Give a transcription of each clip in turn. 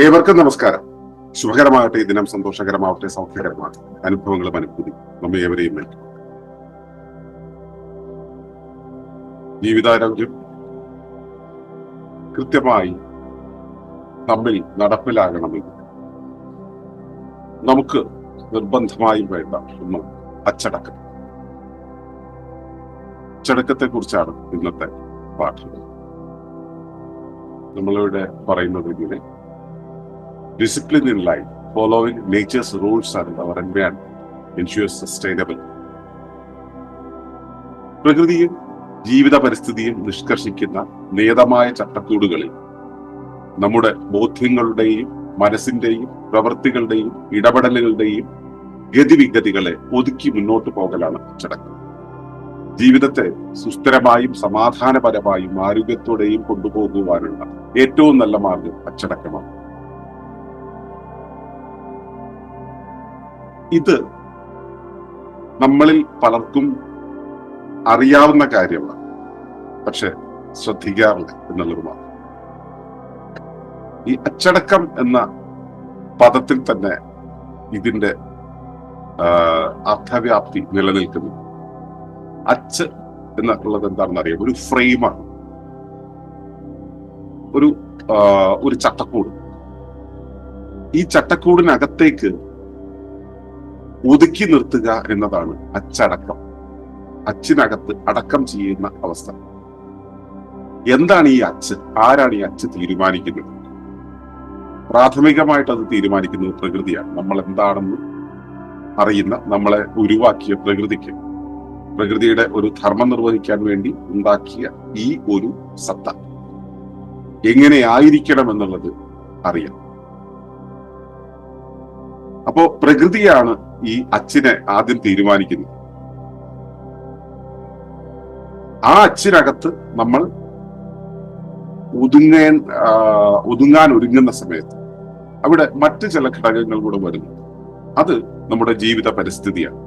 ഏവർക്കും നമസ്കാരം. ശുഭകരമാകട്ടെ ഈ ദിനം സന്തോഷകരമാവട്ടെ സൗഖ്യകരമാകട്ടെ. അനുഭവങ്ങളും അനുഭൂതി നമ്മെ ഏവരെയും നൽകും ജീവിതാരോഗ്യം കൃത്യമായി തമ്മിൽ നടപ്പിലാകണമെങ്കിൽ നമുക്ക് നിർബന്ധമായും വേണ്ട ഒന്ന് അച്ചടക്കം. അച്ചടക്കത്തെ കുറിച്ചാണ് ഇന്നത്തെ പാഠം. നമ്മളിവിടെ പറയുന്നത് ഇങ്ങനെ discipline in life following nature's rules and our environment ensures sustainable. പ്രകൃതിയും ജീവിത പരിസ്ഥിതിയും നിഷ്കർഷിക്കുന്ന നിയതമായ ചട്ടക്കൂടുകളിൽ നമ്മുടെ ബോധ്യങ്ങളുടെയും മനസ്സിന്റെയും പ്രവൃത്തികളുടെയും ഇടപെടലുകളുടെയും ഗതിവിഗതികളെ ഒതുക്കി മുന്നോട്ട് പോകലാണ് ചടങ്ങ് ജീവിതത്തെ സുസ്ഥിരമായും സമാധാനപരമായും ആരോഗ്യത്തോടെയും കൊണ്ടുപോകുവാനുള്ള ഏറ്റവും നല്ല മാർഗം അച്ചടക്കമാണ് ഇത് നമ്മളിൽ പലർക്കും അറിയാവുന്ന കാര്യമാണ്. പക്ഷെ ശ്രദ്ധിക്കാറില്ല എന്നുള്ളത് മാത്രം. ഈ അച്ചടക്കം എന്ന പദത്തിൽ തന്നെ ഇതിന്റെ അർത്ഥവ്യാപ്തി നിലനിൽക്കുന്നു. അച്ച് എന്നുള്ളത് എന്താണെന്ന് അറിയാം ഒരു ഫ്രെയിമാണ്. ഒരു ഒരു ചട്ടക്കൂട്. ഈ ചട്ടക്കൂടിനകത്തേക്ക് ഒതുക്കി നിർത്തുക എന്നതാണ് അച്ചടക്കം. അച്ചിനകത്ത് അടക്കം ചെയ്യുന്ന അവസ്ഥ. എന്താണ് ഈ അച്ച്? ആരാണ് ഈ അച്ച് തീരുമാനിക്കുന്നത്? പ്രാഥമികമായിട്ട് അത് തീരുമാനിക്കുന്നത് പ്രകൃതിയാണ്. നമ്മൾ എന്താണെന്ന് അറിയുന്ന നമ്മളെ ഉരുവാക്കിയ പ്രകൃതിക്ക്. പ്രകൃതിയുടെ ഒരു ധർമ്മം നിർവഹിക്കാൻ വേണ്ടി ഉണ്ടാക്കിയ ഈ ഒരു സത്ത. എങ്ങനെ ആയിരിക്കണം എന്നുള്ളത് അറിയാം. അപ്പോ പ്രകൃതിയാണ് ഈ അച്ഛനെ ആദ്യം തീരുമാനിക്കുന്നു. ആ അച്ഛനകത്ത് നമ്മൾ ഒതുങ്ങേ ഒതുങ്ങാൻ ഒരുങ്ങുന്ന സമയത്ത് അവിടെ മറ്റു ചില ഘടകങ്ങൾ കൂടെ വരുന്നു അത് നമ്മുടെ ജീവിത പരിസ്ഥിതിയാണ്.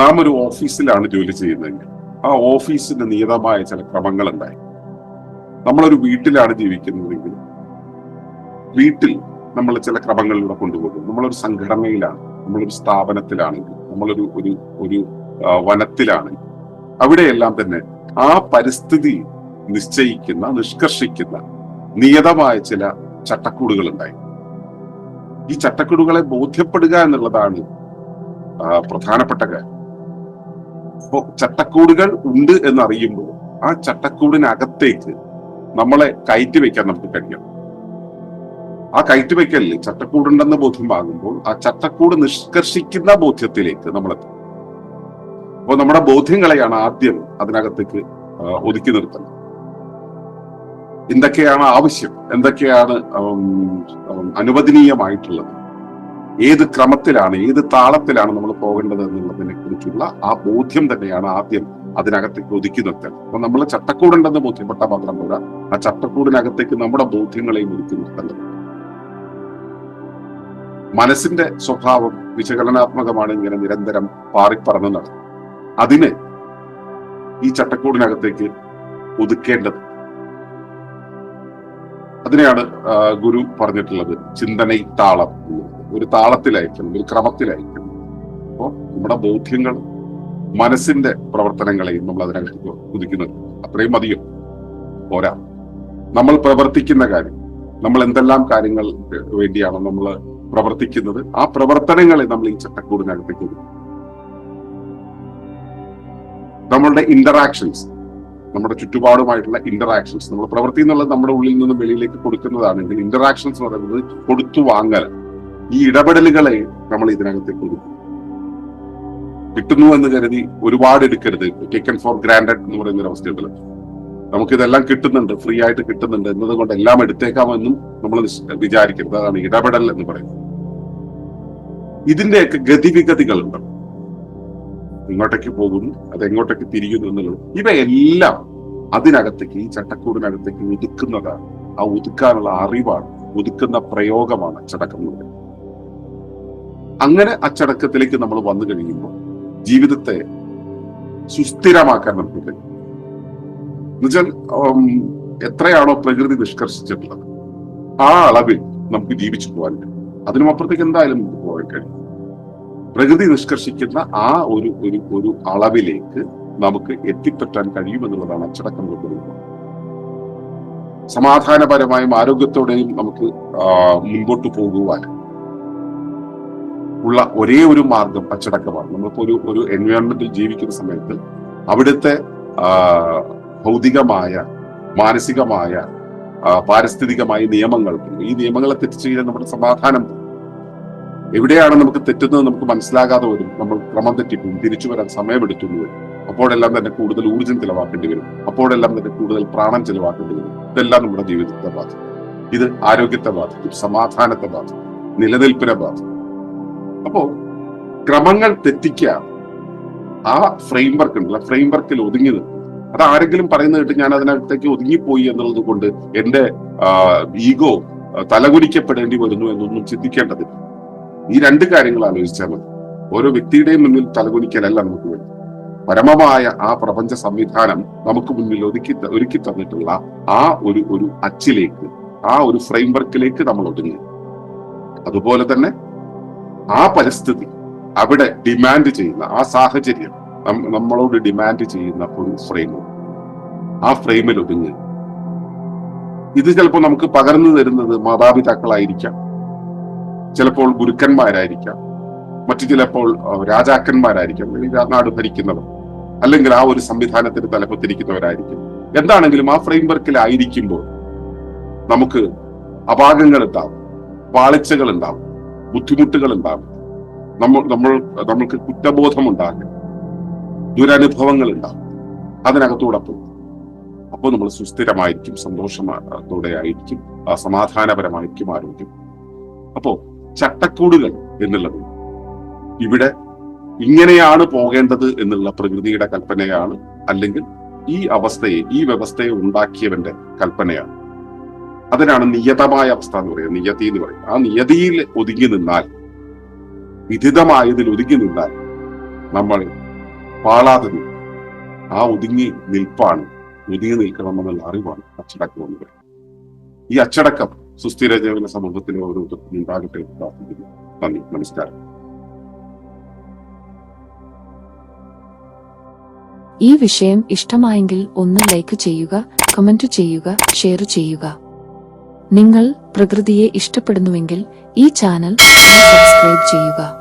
നാം ഒരു ഓഫീസിലാണ് ജോലി ചെയ്യുന്നതെങ്കിൽ ആ ഓഫീസിന്റെ നിയതമായ ചില ക്രമങ്ങൾ ഉണ്ടായി. നമ്മളൊരു വീട്ടിലാണ് ജീവിക്കുന്നതെങ്കിൽ വീട്ടിൽ നമ്മൾ ചില ക്രമങ്ങളിലൂടെ കൊണ്ടുപോകും നമ്മളൊരു സംഘടനയിലാണ് നമ്മളൊരു സ്ഥാപനത്തിലാണെങ്കിൽ നമ്മളൊരു ഒരു ഒരു വനത്തിലാണ്. വനത്തിലാണെങ്കിൽ അവിടെയെല്ലാം തന്നെ ആ പരിസ്ഥിതി നിശ്ചയിക്കുന്ന നിഷ്കർഷിക്കുന്ന നിയതമായ ചില ചട്ടക്കൂടുകൾ ഉണ്ടായി ഈ ചട്ടക്കൂടുകളെ ബോധ്യപ്പെടുക എന്നുള്ളതാണ് പ്രധാനപ്പെട്ട കാര്യം. അപ്പോ ചട്ടക്കൂടുകൾ ഉണ്ട് എന്നറിയുമ്പോൾ ആ ചട്ടക്കൂടിനകത്തേക്ക് നമ്മളെ കയറ്റി വെക്കാൻ നമുക്ക് കഴിയണം. ആ കയറ്റുവെക്കലിൽ ചട്ടക്കൂടുണ്ടെന്ന് ബോധ്യമാകുമ്പോൾ ആ ചട്ടക്കൂട് നിഷ്കർഷിക്കുന്ന ബോധ്യത്തിലേക്ക് നമ്മൾ എത്തും. അപ്പോൾ നമ്മുടെ ബോധ്യങ്ങളെയാണ് ആദ്യം അതിനകത്തേക്ക് ഒതുക്കി നിർത്തുന്നത്. എന്തൊക്കെയാണ് ആവശ്യം? എന്തൊക്കെയാണ് അനുവദനീയമായിട്ടുള്ളത്? ഏത് ക്രമത്തിലാണ് ഏത് താളത്തിലാണ് നമ്മൾ പോകേണ്ടത് എന്നുള്ളതിനെ കുറിച്ചുള്ള ആ ബോധ്യം തന്നെയാണ് ആദ്യം അതിനകത്തേക്ക് ഒതുക്കി നിർത്തുന്നത് അപ്പൊ നമ്മൾ ചട്ടക്കൂടുണ്ടെന്ന് ബോധ്യപ്പെട്ടാൽ മാത്രം പോരാ. ആ ചട്ടക്കൂടിനകത്തേക്ക് നമ്മുടെ ബോധ്യങ്ങളെയും ഒതുക്കി നിർത്തേണ്ടത് മനസ്സിന്റെ സ്വഭാവം വിശകലനാത്മകമാണ് ഇങ്ങനെ നിരന്തരം പാറിപ്പറന്ന് നടക്കും അതിന് ഈ ചട്ടക്കൂടിനകത്തേക്ക് ഒതുക്കേണ്ടത്. അതിനെയാണ് ഗുരു പറഞ്ഞിട്ടുള്ളത് ചിന്തന താളം ഒരു താളത്തിലായിരിക്കണം ഒരു ക്രമത്തിലായിരിക്കണം. അപ്പോ നമ്മുടെ ബോധ്യങ്ങൾ മനസ്സിന്റെ പ്രവർത്തനങ്ങളെയും നമ്മൾ അതിനകത്ത് കുതിക്കുന്നത് അത്രയും അധികം പോരാ. നമ്മൾ പ്രവർത്തിക്കുന്ന കാര്യം നമ്മൾ എന്തെല്ലാം കാര്യങ്ങൾ വേണ്ടിയാണ് നമ്മൾ പ്രവർത്തിക്കുന്നത്. ആ പ്രവർത്തനങ്ങളെ നമ്മൾ ഈ ചട്ടക്കൂടിനകത്തേക്ക് നമ്മളുടെ ഇന്ററാക്ഷൻസ് നമ്മുടെ ചുറ്റുപാടുമായിട്ടുള്ള ഇന്ററാക്ഷൻസ് നമ്മൾ പ്രവൃത്തി എന്നുള്ളത് നമ്മുടെ ഉള്ളിൽ നിന്നും വെളിയിലേക്ക് കൊടുക്കുന്നതാണെങ്കിൽ ഇന്ററാക്ഷൻസ് എന്ന് പറയുന്നത് കൊടുത്തു വാങ്ങൽ. ഈ ഇടപെടലുകളെ നമ്മൾ ഇതിനകത്തേക്ക് കൊടുക്കും കിട്ടുന്നു എന്ന് കരുതി ഒരുപാട് എടുക്കരുത്. ടേക്കൺ ഫോർ ഗ്രാൻഡഡ് എന്ന് പറയുന്ന ഒരു അവസ്ഥയുണ്ടല്ലോ. നമുക്കിതെല്ലാം കിട്ടുന്നുണ്ട് ഫ്രീ ആയിട്ട് കിട്ടുന്നുണ്ട് എന്നതുകൊണ്ട് എല്ലാം എടുത്തേക്കാമെന്നും നമ്മൾ വിചാരിക്കരുത്. അതാണ് ഇടപെടൽ എന്ന് പറയുന്നത്. ഇതിന്റെയൊക്കെ ഗതിവിഗതികൾ ഗതിവിഗതികളുണ്ട്. ഇങ്ങോട്ടേക്ക് പോകുന്നു അത് എങ്ങോട്ടേക്ക് തിരിയുന്നു എന്നുള്ളത്. ഇവയെല്ലാം അതിനകത്തേക്ക് ഈ ചട്ടക്കൂടിനകത്തേക്ക് ഒതുക്കുന്നതാണ്. ആ ഒതുക്കാനുള്ള അറിവാണ് ഒതുക്കുന്ന പ്രയോഗമാണ് അച്ചടക്കം എന്ന് അങ്ങനെ അച്ചടക്കത്തിലേക്ക് നമ്മൾ വന്നു കഴിയുമ്പോൾ ജീവിതത്തെ സുസ്ഥിരമാക്കാൻ നമുക്ക് കഴിയും. എന്നുവെച്ചാൽ എത്രയാണോ പ്രകൃതി നിഷ്കർഷിച്ചിട്ടുള്ളത്. ആ അളവിൽ നമുക്ക് ജീവിച്ചു പോകാൻ കഴിയും. അതിനും അപ്പുറത്തേക്ക് എന്തായാലും നമുക്ക് പോകാൻ കഴിയും. പ്രകൃതി നിഷ്കർഷിക്കുന്ന ആ ഒരു ഒരു ഒരു അളവിലേക്ക് നമുക്ക് എത്തിപ്പറ്റാൻ കഴിയുമെന്നുള്ളതാണ് അച്ചടക്കം കൊണ്ടുവരുന്നത് സമാധാനപരമായും ആരോഗ്യത്തോടെയും നമുക്ക് മുൻപോട്ട് പോകുവാൻ ഉള്ള ഒരേ ഒരു മാർഗം അച്ചടക്കമാണ്. നമ്മളിപ്പോ ഒരു ഒരു എൻവയോൺമെന്റിൽ ജീവിക്കുന്ന സമയത്ത് അവിടുത്തെ ഭൗതികമായ മാനസികമായ പാരിസ്ഥിതികമായ നിയമങ്ങൾ ഈ നിയമങ്ങളെ തെറ്റ് കഴിഞ്ഞാൽ നമ്മുടെ സമാധാനം എവിടെയാണ് നമുക്ക് തെറ്റുന്നത് നമുക്ക് മനസ്സിലാകാതെ വരും. നമ്മൾ ക്രമം തെറ്റിപ്പോകും തിരിച്ചു വരാൻ സമയമെടുത്തുള്ളൂ വരും. അപ്പോഴെല്ലാം തന്നെ കൂടുതൽ ഊർജം ചിലവാക്കേണ്ടി വരും. അപ്പോഴെല്ലാം തന്നെ കൂടുതൽ പ്രാണം ചിലവാക്കേണ്ടി വരും. ഇതെല്ലാം നമ്മുടെ ജീവിതത്തെ ബാധിക്കും. ഇത് ആരോഗ്യത്തെ ബാധിക്കും സമാധാനത്തെ ബാധിക്കും നിലനിൽപ്പിനെ ബാധിക്കും. അപ്പോ ക്രമങ്ങൾ തെറ്റിക്കുക ആ ഫ്രെയിംവർക്ക് ഉണ്ടല്ലോ ഫ്രെയിംവർക്കിൽ ഒതുങ്ങി നിൽക്കും. അത് ആരെങ്കിലും പറയുന്നത് കേട്ട് ഞാൻ അതിനകത്തേക്ക് ഒതുങ്ങിപ്പോയി എന്നുള്ളത് കൊണ്ട് എന്റെ ഈഗോ തലകുലിക്കപ്പെടേണ്ടി വരുന്നു എന്നൊന്നും ചിന്തിക്കേണ്ടതില്ല. ഈ രണ്ട് കാര്യങ്ങൾ ആലോചിച്ചാൽ മതി. ഓരോ വ്യക്തിയുടെയും മുന്നിൽ തലകുലിക്കലല്ല നമുക്ക് വേണ്ടി പരമമായ ആ പ്രപഞ്ച സംവിധാനം നമുക്ക് മുന്നിൽ ഒതുക്കി ഒരുക്കി തന്നിട്ടുള്ള ആ ഒരു ഒരു അച്ചിലേക്ക് ആ ഒരു ഫ്രെയിംവർക്കിലേക്ക് നമ്മൾ ഒതുങ്ങി. അതുപോലെ തന്നെ ആ പരിസ്ഥിതി അവിടെ ഡിമാൻഡ് ചെയ്യുന്ന ആ സാഹചര്യം നമ്മളോട് ഡിമാൻഡ് ചെയ്യുന്ന ഒരു ഫ്രെയിം ആ ഫ്രെയിമിൽ ഒതുങ്ങി. ഇത് ചിലപ്പോൾ നമുക്ക് പകർന്നു തരുന്നത് മാതാപിതാക്കളായിരിക്കാം. ചിലപ്പോൾ ഗുരുക്കന്മാരായിരിക്കാം. മറ്റു ചിലപ്പോൾ രാജാക്കന്മാരായിരിക്കാം. നാട് ഭരിക്കുന്നവർ. അല്ലെങ്കിൽ ആ ഒരു സംവിധാനത്തിന് തലപ്പത്തിരിക്കുന്നവരായിരിക്കും. എന്താണെങ്കിലും ആ ഫ്രെയിം വർക്കിലായിരിക്കുമ്പോൾ നമുക്ക് അപാകങ്ങൾ ഉണ്ടാവും. പാളിച്ചകൾ ഉണ്ടാവും. ബുദ്ധിമുട്ടുകൾ ഉണ്ടാവും. നമ്മൾ നമ്മൾ നമ്മൾക്ക് കുറ്റബോധം ഉണ്ടാകും ദുരനുഭവങ്ങൾ ഉണ്ടാവും അതിനകത്തൂടെ പോകും. അപ്പോൾ നമ്മൾ സുസ്ഥിരമായിരിക്കും സന്തോഷത്തോടെ ആയിരിക്കും സമാധാനപരമായിരിക്കും ആരോഗ്യം. അപ്പോ ചട്ടക്കൂടുകൾ എന്നുള്ളത് ഇവിടെ ഇങ്ങനെയാണ് പോകേണ്ടത് എന്നുള്ള പ്രകൃതിയുടെ കൽപ്പനയാണ് അല്ലെങ്കിൽ ഈ അവസ്ഥയെ ഈ വ്യവസ്ഥയെ ഉണ്ടാക്കിയവന്റെ കൽപ്പനയാണ്. അതിനാണ് നിയതമായ അവസ്ഥ എന്ന് പറയുന്നത്. നിയതി എന്ന് പറയുന്നത്. ആ നിയതിയിൽ ഒതുങ്ങി നിന്നാൽ വിധിതമായതിൽ ഒതുങ്ങി നിന്നാൽ നമ്മൾ പാളാതെ ആ ഒതുങ്ങി നിൽപ്പാണ്. ഒതുങ്ങി നിൽക്കണമെന്നുള്ള അറിവാണ് അച്ചടക്കം എന്ന് പറയുന്നത്. ഈ അച്ചടക്കം സുസ്ഥിര ജീവന സമൂഹത്തിന് ഓരോരുത്തർക്കും ഉണ്ടാകട്ടെ പ്രാർത്ഥിക്കുന്നു. നന്ദി നമസ്കാരം. ഈ വിഷയം ഇഷ്ടമായെങ്കിൽ ഒന്ന് ലൈക്ക് ചെയ്യുക കമന്റ് ചെയ്യുക ഷെയർ ചെയ്യുക. നിങ്ങൾ പ്രകൃതിയെ ഇഷ്ടപ്പെടുന്നുവെങ്കിൽ ഈ ചാനൽ സബ്സ്ക്രൈബ് ചെയ്യുക.